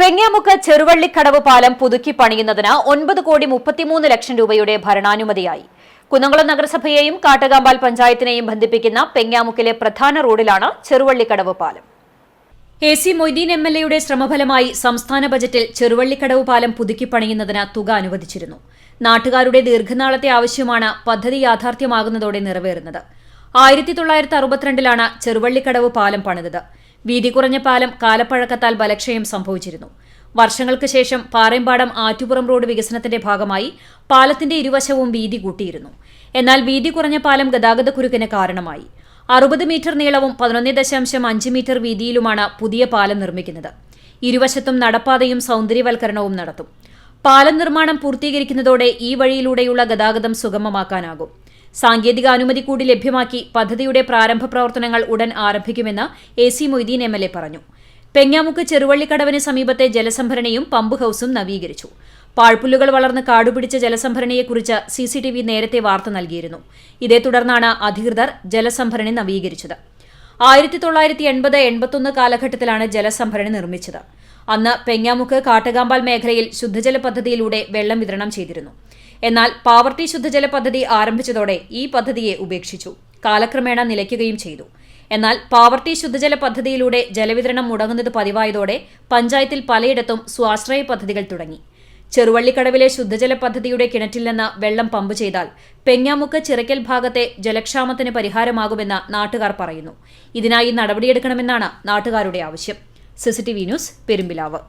പെങ്ങാമുക്ക് ചെറുവള്ളിക്കടവ് പാലം പുതുക്കി പണിയുന്നതിന് ഒൻപത് കോടി മുപ്പത്തിമൂന്ന് ലക്ഷം രൂപയുടെ ഭരണാനുമതിയായി. കുന്നംകുളം നഗരസഭയെയും കാട്ടകാമ്പാൽ പഞ്ചായത്തിനെയും ബന്ധിപ്പിക്കുന്ന പെങ്ങാമുക്കിലെ പ്രധാന റോഡിലാണ് ചെറുവള്ളിക്കടവ് പാലം. A C Moideen M L എയുടെ ശ്രമഫലമായി സംസ്ഥാന ബജറ്റിൽ ചെറുവള്ളിക്കടവ് പാലം പുതുക്കി പണിയുന്നതിന് തുക അനുവദിച്ചിരുന്നു. നാട്ടുകാരുടെ ദീർഘനാളത്തെ ആവശ്യമാണ് പദ്ധതി യാഥാർത്ഥ്യമാകുന്നതോടെ നിറവേറുന്നത്. ആയിരത്തി തൊള്ളായിരത്തി അറുപത്തിരണ്ടിലാണ് ചെറുവള്ളിക്കടവ് പാലം പണിതത്. വീതി കുറഞ്ഞ പാലം കാലപ്പഴക്കത്താൽ ബലക്ഷയം സംഭവിച്ചിരുന്നു. വർഷങ്ങൾക്ക് ശേഷം പാറേമ്പാടം ആറ്റുപുറം റോഡ് വികസനത്തിന്റെ ഭാഗമായി പാലത്തിന്റെ ഇരുവശവും വീതി കൂട്ടിയിരുന്നു. എന്നാൽ വീതി കുറഞ്ഞ പാലം ഗതാഗതക്കുരുക്കിന് കാരണമായി. അറുപത് മീറ്റർ നീളവും പതിനൊന്ന് ദശാംശം അഞ്ച് മീറ്റർ വീതിയിലുമാണ് പുതിയ പാലം നിർമ്മിക്കുന്നത്. ഇരുവശത്തും നടപ്പാതയും സൗന്ദര്യവൽക്കരണവും നടത്തും. പാലം നിർമ്മാണം പൂർത്തീകരിക്കുന്നതോടെ ഈ വഴിയിലൂടെയുള്ള ഗതാഗതം സുഗമമാക്കാനാകും. സാങ്കേതിക അനുമതി കൂടി ലഭ്യമാക്കി പദ്ധതിയുടെ പ്രാരംഭ പ്രവർത്തനങ്ങൾ ഉടൻ ആരംഭിക്കുമെന്ന് A C Moideen M L A പറഞ്ഞു. പെങ്ങാമുക്ക് ചെറുവള്ളിക്കടവിന് സമീപത്തെ ജലസംഭരണിയും പമ്പ് ഹൌസും നവീകരിച്ചു. പാഴ്പുല്ലുകൾ വളർന്ന് കാടുപിടിച്ച ജലസംഭരണിയെക്കുറിച്ച് സി സി ടി വി നേരത്തെ വാർത്ത നൽകിയിരുന്നു. ഇതേ തുടർന്നാണ് അധികൃതർ ജലസംഭരണി നവീകരിച്ചത്. ആയിരത്തി തൊള്ളായിരത്തി എൺപത് എൺപത്തൊന്ന് കാലഘട്ടത്തിലാണ് ജലസംഭരണി നിർമ്മിച്ചത്. അന്ന് പെങ്ങാമുക്ക് കാട്ടുകാമ്പാൽ മേഖലയിൽ ശുദ്ധജല പദ്ധതിയിലൂടെ വെള്ളം വിതരണം ചെയ്തിരുന്നു. എന്നാൽ പാവർട്ടി ശുദ്ധജല പദ്ധതി ആരംഭിച്ചതോടെ ഈ പദ്ധതിയെ ഉപേക്ഷിച്ചു. കാലക്രമേണ നിലയ്ക്കുകയും ചെയ്തു. എന്നാൽ പാവർട്ടി ശുദ്ധജല പദ്ധതിയിലൂടെ ജലവിതരണം മുടങ്ങുന്നത് പതിവായതോടെ പഞ്ചായത്തിൽ പലയിടത്തും സ്വാശ്രയ പദ്ധതികൾ തുടങ്ങി. ചെറുവള്ളിക്കടവിലെ ശുദ്ധജല പദ്ധതിയുടെ കിണറ്റിൽ നിന്ന് വെള്ളം പമ്പ് ചെയ്താൽ പെങ്ങാമുക്ക് ചിറക്കൽ ഭാഗത്തെ ജലക്ഷാമത്തിന് പരിഹാരമാകുമെന്ന് നാട്ടുകാർ പറയുന്നു. ഇതിനായി നടപടിയെടുക്കണമെന്നാണ് നാട്ടുകാരുടെ ആവശ്യം. CCTV news Perumpilavu